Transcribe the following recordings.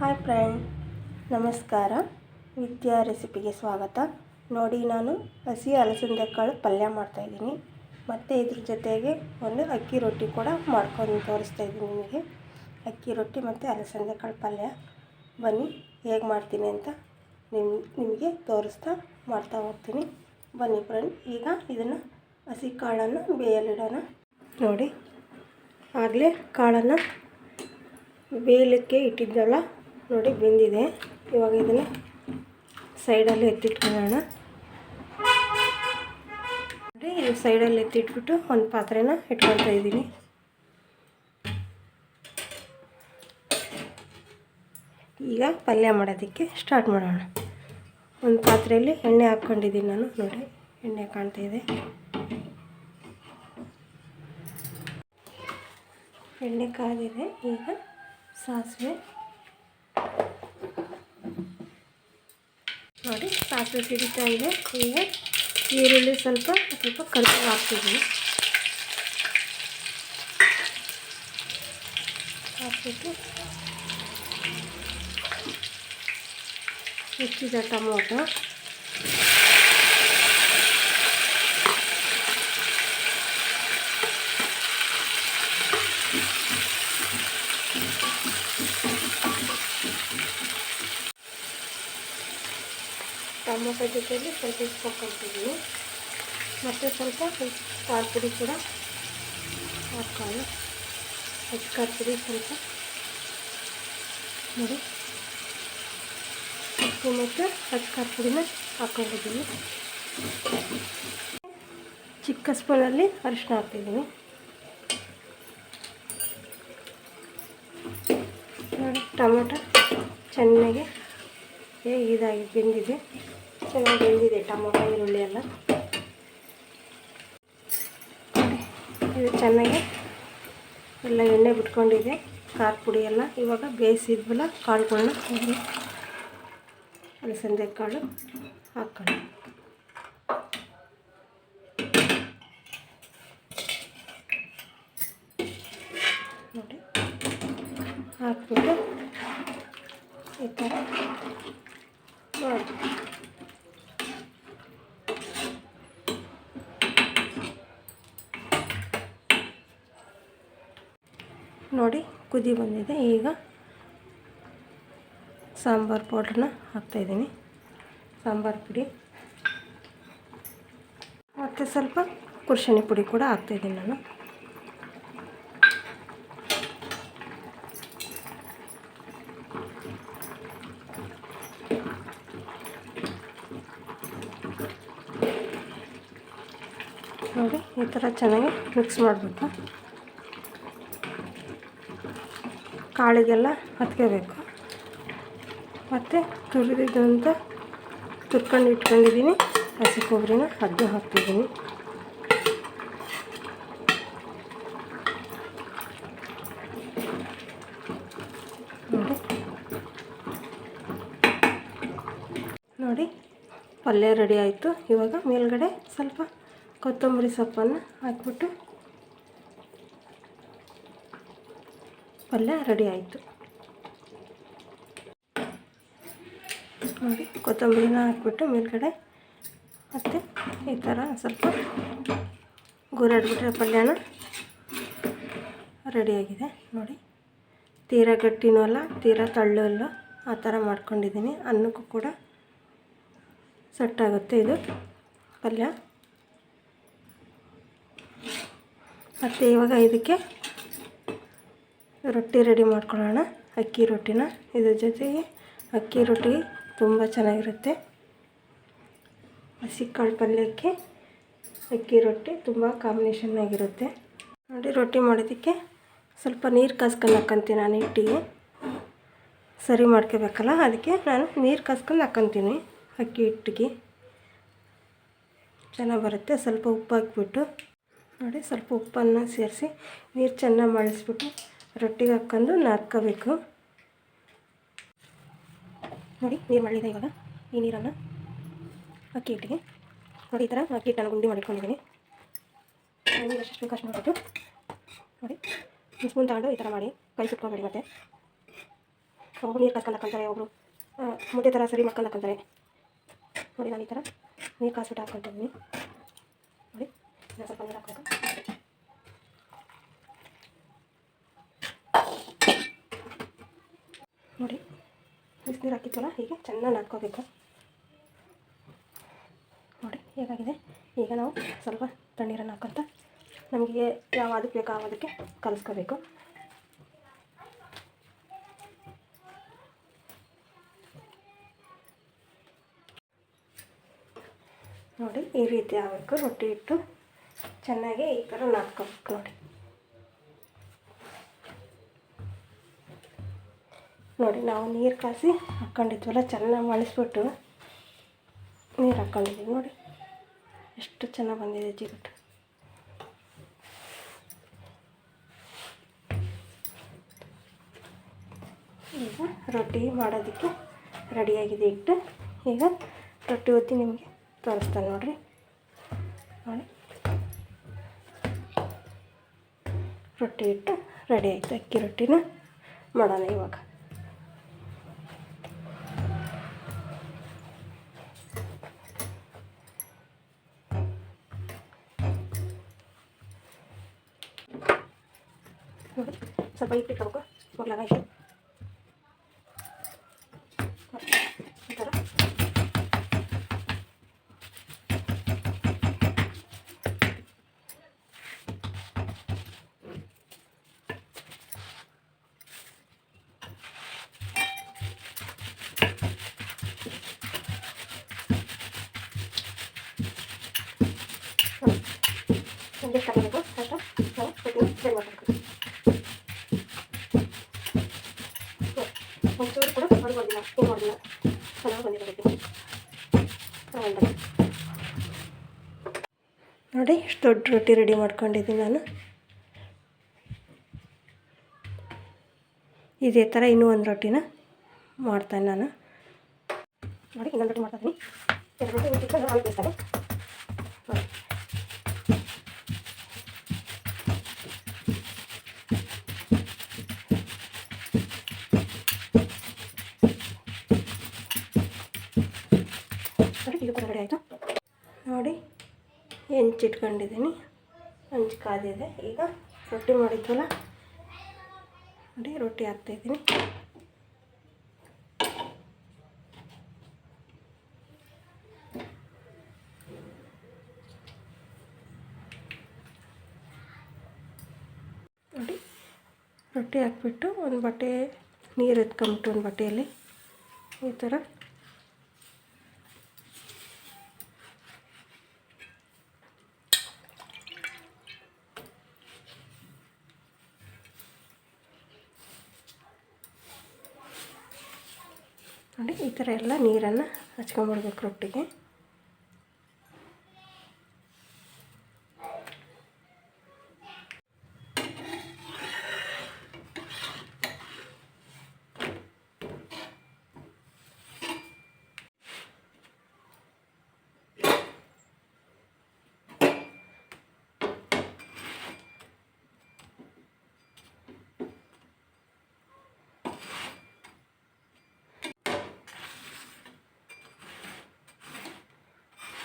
Hi friend, ನಮಸ್ಕಾರ. ವಿದ್ಯಾ ರೆಸಿಪಿಗೆ ಸ್ವಾಗತ. ನೋಡಿ, ನಾನು ಹಸಿ ಅಲಸಂದೆ ಕಾಳು ಪಲ್ಯ ಮಾಡ್ತಾಯಿದ್ದೀನಿ ಮತ್ತು ಇದ್ರ ಜೊತೆಗೆ ಒಂದು ಅಕ್ಕಿ ರೊಟ್ಟಿ ಕೂಡ ಮಾಡ್ಕೊಂಡು ತೋರಿಸ್ತಾ ಇದ್ದೀನಿ ನಿಮಗೆ. ಅಕ್ಕಿ ರೊಟ್ಟಿ ಮತ್ತು ಅಲಸಂದೆ ಕಾಳು ಪಲ್ಯ. ಬನ್ನಿ, ಹೇಗೆ ಮಾಡ್ತೀನಿ ಅಂತ ನಿಮ್, ನಿಮಗೆ ತೋರಿಸ್ತಾ ಮಾಡ್ತಾ ಹೋಗ್ತೀನಿ. ಬನ್ನಿ ಫ್ರೆಂಡ್, ಈಗ ಇದನ್ನು ಹಸಿ ಕಾಳನ್ನು ಬೇಯಲಿಡೋಣ. ನೋಡಿ, ಆಗಲೇ ಕಾಳನ್ನು ಬೇಯಲಿಕ್ಕೆ ಇಟ್ಟಿದ್ದಲ್ಲ. ನೋಡಿ ಬೆಂದಿದೆ. ಇವಾಗ ಇದನ್ನು ಸೈಡಲ್ಲಿ ಎತ್ತಿಟ್ಕೊಳ್ಳೋಣ. ನೋಡಿ, ಇದು ಸೈಡಲ್ಲಿ ಎತ್ತಿಟ್ಬಿಟ್ಟು ಒಂದು ಪಾತ್ರೆನ ಇಟ್ಕೊಳ್ತಾ ಇದ್ದೀನಿ. ಈಗ ಪಲ್ಯ ಮಾಡೋದಕ್ಕೆ ಸ್ಟಾರ್ಟ್ ಮಾಡೋಣ. ಒಂದು ಪಾತ್ರೆಯಲ್ಲಿ ಎಣ್ಣೆ ಹಾಕ್ಕೊಂಡಿದ್ದೀನಿ ನಾನು. ನೋಡಿ, ಎಣ್ಣೆ ಕಾಣ್ತಾ ಇದೆ. ಎಣ್ಣೆ ಕಾದಿದೆ. ಈಗ ಸಾಸಿವೆ. ನೋಡಿ ಸಾಸಿವೆ ಸಿಡಿತಾ ಇದೆ ಈಗ ಈರುಳ್ಳಿ ಸ್ವಲ್ಪ ಸ್ವಲ್ಪ ಕರಿಬೇವು ಹಾಕ್ತಿದ್ದೀನಿ. ಹಾಕ್ಬಿಟ್ಟು ಹೆಚ್ಚಿದ ಟೊಮೊಟೊ. ಸ್ವಲ್ಪ ಉಪ್ಪು ಹಾಕ್ಕೊಳ್ತಿದ್ದೀನಿ. ಮತ್ತು ಸ್ವಲ್ಪ ಖಾರ ಪುಡಿ ಕೂಡ ಹಾಕ್ಕೊಳ್ಳಿ. ಹೆಚ್ಚು ಖಾರ ಪುಡಿ ಸ್ವಲ್ಪ ನೋಡಿ. ಉಪ್ಪು ಮತ್ತು ಹಚ್ಚ ಖಾರ ಪುಡಿನ ಹಾಕೊಂಡಿದ್ದೀನಿ ಚಿಕ್ಕ ಸ್ಪೂನಲ್ಲಿ ಅರಿಶಿನ ಹಾಕ್ತಿದ್ದೀನಿ. ನೋಡಿ, ಟೊಮೆಟೊ ಚೆನ್ನಾಗಿ ಹೇಗೆ ಇದಾಗಿ ಬೆಂದಿದೆ. ಚೆನ್ನಾಗಿ ಬೆಂದಿದೆ ಟೊಮೊಟೊ, ಈರುಳ್ಳಿ ಎಲ್ಲ. ಇದು ಚೆನ್ನಾಗಿ ಎಲ್ಲ ಎಣ್ಣೆ ಬಿಟ್ಕೊಂಡಿದೆ, ಖಾರ ಪುಡಿ ಎಲ್ಲ. ಇವಾಗ ಬೇಯಿಸಿದ್ವಲ್ಲ ಕಾಳುಗಳನ್ನ ಅಲಸಂದೆ ಕಾಳು ಹಾಕ್ಕೊಳ್ಳಿ ನೋಡಿ, ಹಾಕ್ಬಿಟ್ಟು ಈ ಥರ ಮಾಡಿ ನೋಡಿ ಕುದಿ ಬಂದಿದೆ. ಈಗ ಸಾಂಬಾರು ಪೌಡ್ರನ್ನ ಹಾಕ್ತಾಯಿದ್ದೀನಿ ಸಾಂಬಾರು ಪುಡಿ. ಮತ್ತು ಸ್ವಲ್ಪ ಕುರ್ಶನಿ ಪುಡಿ ಕೂಡ ಹಾಕ್ತಾಯಿದ್ದೀನಿ ನಾನು. ನೋಡಿ, ಈ ಥರ ಚೆನ್ನಾಗಿ ಮಿಕ್ಸ್ ಮಾಡಬೇಕು. ಕಾಳಿಗೆಲ್ಲ ಹತ್ಕೋಬೇಕು. ಮತ್ತು ತುರಿದಿದ್ದಂಥ ತುರ್ಕೊಂಡು ಇಟ್ಕೊಂಡಿದ್ದೀನಿ. ಹಸಿ ಕೊಬ್ಬರಿನ ಅದನ್ನು ಹಾಕ್ತಿದ್ದೀನಿ. ನೋಡಿ, ಪಲ್ಯ ರೆಡಿ ಆಯಿತು. ಇವಾಗ ಮೇಲ್ಗಡೆ ಸ್ವಲ್ಪ ಕೊತ್ತಂಬರಿ ಸೊಪ್ಪನ್ನು ಹಾಕ್ಬಿಟ್ಟು ಪಲ್ಯ ರೆಡಿ ಆಯಿತು. ನೋಡಿ, ಕೊತ್ತಂಬರಿನ ಹಾಕ್ಬಿಟ್ಟು ಮೇಲ್ಗಡೆ ಮತ್ತು ಈ ಥರ ಸ್ವಲ್ಪ ಗುರಾಡ್ಬಿಟ್ರೆ ಪಲ್ಯನ ರೆಡಿಯಾಗಿದೆ ನೋಡಿ, ತೀರಾ ಗಟ್ಟಿನೂ ಅಲ್ಲ, ತೀರಾ ತಳ್ಳು ಅಲ್ಲ, ಆ ಥರ ಮಾಡ್ಕೊಂಡಿದ್ದೀನಿ. ಅನ್ನಕ್ಕೂ ಕೂಡ ಸೆಟ್ಟಾಗುತ್ತೆ ಇದು ಪಲ್ಯ. ಮತ್ತು ಇವಾಗ ಇದಕ್ಕೆ ರೊಟ್ಟಿ ರೆಡಿ ಮಾಡ್ಕೊಳ್ಳೋಣ. ಅಕ್ಕಿ ರೊಟ್ಟಿನ. ಇದ್ರ ಜೊತೆಗೆ ಅಕ್ಕಿ ರೊಟ್ಟಿ ತುಂಬ ಚೆನ್ನಾಗಿರುತ್ತೆ. ಹಸಿ ಕಾಳು ಪಲ್ಯಕ್ಕೆ ಅಕ್ಕಿ ರೊಟ್ಟಿ ತುಂಬ ಕಾಂಬಿನೇಷನ್ ಆಗಿರುತ್ತೆ. ನೋಡಿ, ರೊಟ್ಟಿ ಮಾಡೋದಕ್ಕೆ ಸ್ವಲ್ಪ ನೀರು ಕಾಸ್ಕೊಂಡು ಹಾಕ್ಕೊಂತೀನಿ ನಾನು ಹಿಟ್ಟಿಗೆ. ಸರಿ ಮಾಡ್ಕೋಬೇಕಲ್ಲ? ಅದಕ್ಕೆ ನಾನು ನೀರು ಕಾಸ್ಕೊಂಡು ಹಾಕ್ಕೊತೀನಿ ಅಕ್ಕಿ ಹಿಟ್ಟಿಗೆ. ಚೆನ್ನಾಗಿ ಬರುತ್ತೆ. ಸ್ವಲ್ಪ ಉಪ್ಪು ಹಾಕ್ಬಿಟ್ಟು ನೋಡಿ, ಸ್ವಲ್ಪ ಉಪ್ಪನ್ನು ಸೇರಿಸಿ ನೀರು ಚೆನ್ನಾಗಿ ಮಳಿಸ್ಬಿಟ್ಟು ರೊಟ್ಟಿಗೆ ಹಾಕ್ಕೊಂಡು ನಾದ್ಕೋಬೇಕು. ನೋಡಿ ನೀರು ಮಳಿದೆ ಇವಾಗ. ಈ ನೀರನ್ನು ಅಕ್ಕಿ ಹಿಟ್ಟಿಗೆ. ನೋಡಿ, ಈ ಥರ ಅಕ್ಕಿ ಹಿಟ್ಟನ್ನು ಗುಂಡಿ ಮಾಡಿಕೊಂಡಿದ್ದೀನಿ ನೀರು ಎಷ್ಟು ನೋಡ್ಬಿಟ್ಟು ನೋಡಿ ಸ್ಪೂನ್ ತಗೊಂಡು ಈ ಥರ ಮಾಡಿ ಕೈ ಸುಟ್ಕೊಬೇಡಿ ಮತ್ತೆ. ಒಬ್ಬರು ನೀರು ಕಾಸ್ಕೊಂಡು ಹಾಕೊಂತಾರೆ ಒಬ್ಬರು ಮುದ್ದೆ ಥರ ಸರಿ ಮಾಡ್ಕೊಂಡು ಹಾಕೊಂತಾರೆ. ನೋಡಿ, ನಾನು ಈ ಥರ ನೀರು ಕಾಸ್ಬಿಟ್ಟು ಹಾಕ್ಕೊಳ್ತಿದ್ದೀನಿ ನೋಡಿ ಸ್ವಲ್ಪ ನೀರು ಹಾಕ್ಬೇಕು. ನೋಡಿ, ಬಿಸಿನೀರು ಹಾಕಿತ್ತಲ್ಲ ಹೀಗೆ ಚೆನ್ನಾಗಿ ನಾದ್ಕೋಬೇಕು. ನೋಡಿ, ಹೇಗಾಗಿದೆ? ಈಗ ನಾವು ಸ್ವಲ್ಪ ತಣ್ಣೀರನ್ನು ಹಾಕೊಂತ ನಮಗೆ ಯಾವ ಅದಕ್ಕೆ ಬೇಕೋ ಅದಕ್ಕೆ ಕಲಿಸ್ಕೋಬೇಕು. ನೋಡಿ, ಈ ರೀತಿ ಆಗಬೇಕು. ರೊಟ್ಟಿ ಇಟ್ಟು ಚೆನ್ನಾಗಿ ಈ ಥರ ನಾದ್ಕೋಬೇಕು ನೋಡಿ. ನೋಡಿ, ನಾವು ನೀರು ಕಾಸಿ ಹಾಕ್ಕೊಂಡಿದ್ವಲ್ಲ ಚೆನ್ನಾಗಿ ಮಳಿಸ್ಬಿಟ್ಟು ನೀರು ಹಾಕ್ಕೊಂಡಿದ್ದೀವಿ ನೋಡಿ. ಎಷ್ಟು ಚೆನ್ನಾಗಿ ಬಂದಿದೆ ಜಿಗುಟು ಈಗ ರೊಟ್ಟಿ ಮಾಡೋದಕ್ಕೆ ರೆಡಿಯಾಗಿದೆ ಇಟ್ಟು ಈಗ ರೊಟ್ಟಿ ಒತ್ತಿ ನಿಮಗೆ ತೋರಿಸ್ತಾನೆ ನೋಡಿರಿ. ನೋಡಿ. ರೊಟ್ಟಿ ಇಟ್ಟು ರೆಡಿ ಆಯಿತು. ಅಕ್ಕಿ ರೊಟ್ಟಿನ ಮಾಡೋಣ ಇವಾಗ. ಸ್ವಲ್ಪ ಹಿಟ್ಟು ಇಟ್ಕೋಬೇಕು ಮೊದಲಾಗ ಇಟ್ಟು ಈ ಥರ ಹಿಂಗೆ ತಗೋಬೇಕು ಅಷ್ಟು ನಾವು ರೊಟ್ಟಿನ ಫ್ರೈ ಮಾಡಬೇಕು ಕೂಡ ಹೊರಗೋದಿಲ್ಲ ಏನು ಮಾಡೋದಿಲ್ಲ ಚೆನ್ನಾಗಿ ರೊಟ್ಟಿ ನೋಡಿ, ಇಷ್ಟು ದೊಡ್ಡ ರೊಟ್ಟಿ ರೆಡಿ ಮಾಡ್ಕೊಂಡಿದ್ದೀನಿ ನಾನು. ಇದೇ ಥರ ಇನ್ನೂ ಒಂದು ರೊಟ್ಟಿನ ಮಾಡ್ತೇನೆ ನಾನು. ನೋಡಿ, ಇನ್ನೊಂದು ರೊಟ್ಟಿ ಮಾಡ್ತಾಯಿದ್ದೀನಿ ಎರಡು ರೊಟ್ಟಿ ಬೇಯಿಸ್ತಾರೆ ಹೆಂಚಿಟ್ಕೊಂಡಿದ್ದೀನಿ. ಹಂಚು ಕಾದಿದೆ. ಈಗ ರೊಟ್ಟಿ ಮಾಡಿದ್ವಲ್ಲ? ನೋಡಿ, ರೊಟ್ಟಿ ಹಾಕ್ತಾಯಿದ್ದೀನಿ ನೋಡಿ, ರೊಟ್ಟಿ ಹಾಕ್ಬಿಟ್ಟು ಒಂದು ಬಟ್ಟೆ ನೀರು ಎತ್ಕೊಂಬಿಟ್ಟು ಒಂದು ಬಟ್ಟೆಯಲ್ಲಿ ಈ ಥರ ನೋಡಿ ಈ ಥರ ಎಲ್ಲ ನೀರನ್ನು ಹಚ್ಕೊಂಬಿಡ್ಬೇಕು ರೊಟ್ಟಿಗೆ.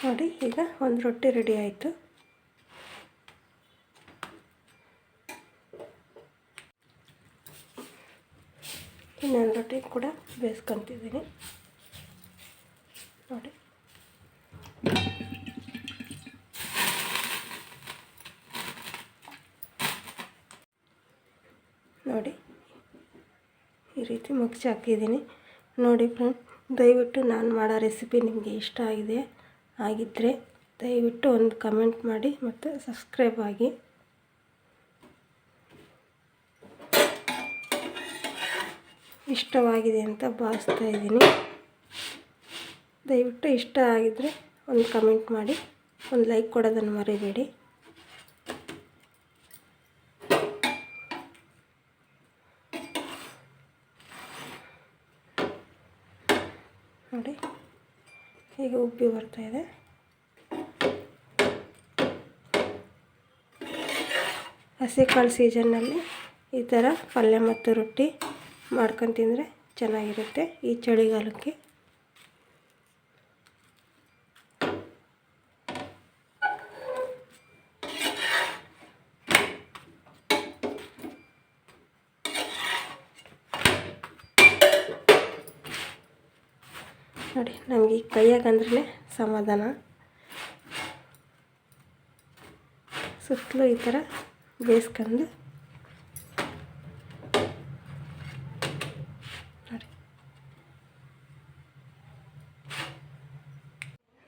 ನೋಡಿ, ಈಗ ಒಂದು ರೊಟ್ಟಿ ರೆಡಿ ಆಯಿತು. ಇನ್ನೊಂದು ರೊಟ್ಟಿ ಕೂಡ ಬೇಯಿಸ್ಕೊತಿದ್ದೀನಿ. ನೋಡಿ. ನೋಡಿ, ಈ ರೀತಿ ಮುಗಿಸಿ ಹಾಕಿದ್ದೀನಿ ನೋಡಿ ಫ್ರೆಂಡ್ ದಯವಿಟ್ಟು ನಾನು ಮಾಡೋ ರೆಸಿಪಿ ನಿಮಗೆ ಇಷ್ಟ ಆಗಿದೆ. ಆಗಿದ್ದರೆ ದಯವಿಟ್ಟು ಒಂದು ಕಮೆಂಟ್ ಮಾಡಿ ಮತ್ತು ಸಬ್ಸ್ಕ್ರೈಬ್ ಆಗಿ. ಇಷ್ಟವಾಗಿದೆ ಅಂತ ಭಾವಿಸ್ತಾ ಇದ್ದೀನಿ. ದಯವಿಟ್ಟು ಇಷ್ಟ ಆಗಿದ್ದರೆ ಒಂದು ಕಮೆಂಟ್ ಮಾಡಿ, ಒಂದು ಲೈಕ್ ಕೊಡೋದನ್ನು ಮರಿಬೇಡಿ. ನೋಡಿ. ಹೀಗೆ ಉಬ್ಬಿ ಬರ್ತಾ ಇದೆ. ಹಸಿ ಕಾಳು ಸೀಸನ್ನಲ್ಲಿ ಈ ಥರ ಪಲ್ಯ ಮತ್ತು ರೊಟ್ಟಿ ಮಾಡ್ಕೊಂಡು ತಿಂದರೆ ಚೆನ್ನಾಗಿರುತ್ತೆ. ಈ ಚಳಿಗಾಲಕ್ಕೆ ನೋಡಿ ನಮಗೆ ಕೈಯಾಗಂದ್ರೆ ಸಮಾಧಾನ. ಸುತ್ತಲೂ ಈ ಥರ ಬೇಯಿಸ್ಕೊಂಡು ನೋಡಿ.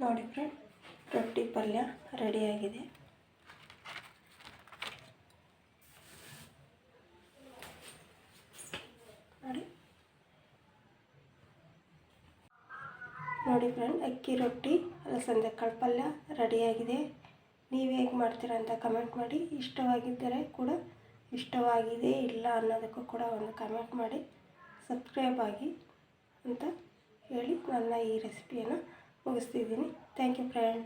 ನೋಡಿ ಫ್ರೆಂಡ್ ರೊಟ್ಟಿ ಪಲ್ಯ ರೆಡಿಯಾಗಿದೆ ನೋಡಿ ನೋಡಿ ಫ್ರೆಂಡ್ ಅಕ್ಕಿ ರೊಟ್ಟಿ, ಅಲಸಂದೆ ಕಾಳು ಪಲ್ಯ ರೆಡಿಯಾಗಿದೆ. ನೀವು ಹೇಗೆ ಮಾಡ್ತೀರಾ ಅಂತ ಕಮೆಂಟ್ ಮಾಡಿ. ಇಷ್ಟವಾಗಿದ್ದರೆ ಕೂಡ ಇಷ್ಟವಾಗಿದೆ ಇಲ್ಲ ಅನ್ನೋದಕ್ಕೂ ಕೂಡ ಒಂದು ಕಮೆಂಟ್ ಮಾಡಿ. ಸಬ್ಸ್ಕ್ರೈಬ್ ಆಗಿ ಅಂತ ಹೇಳಿ ನನ್ನ ಈ ರೆಸಿಪಿಯನ್ನು ಮುಗಿಸ್ತಿದ್ದೀನಿ. Thank you friend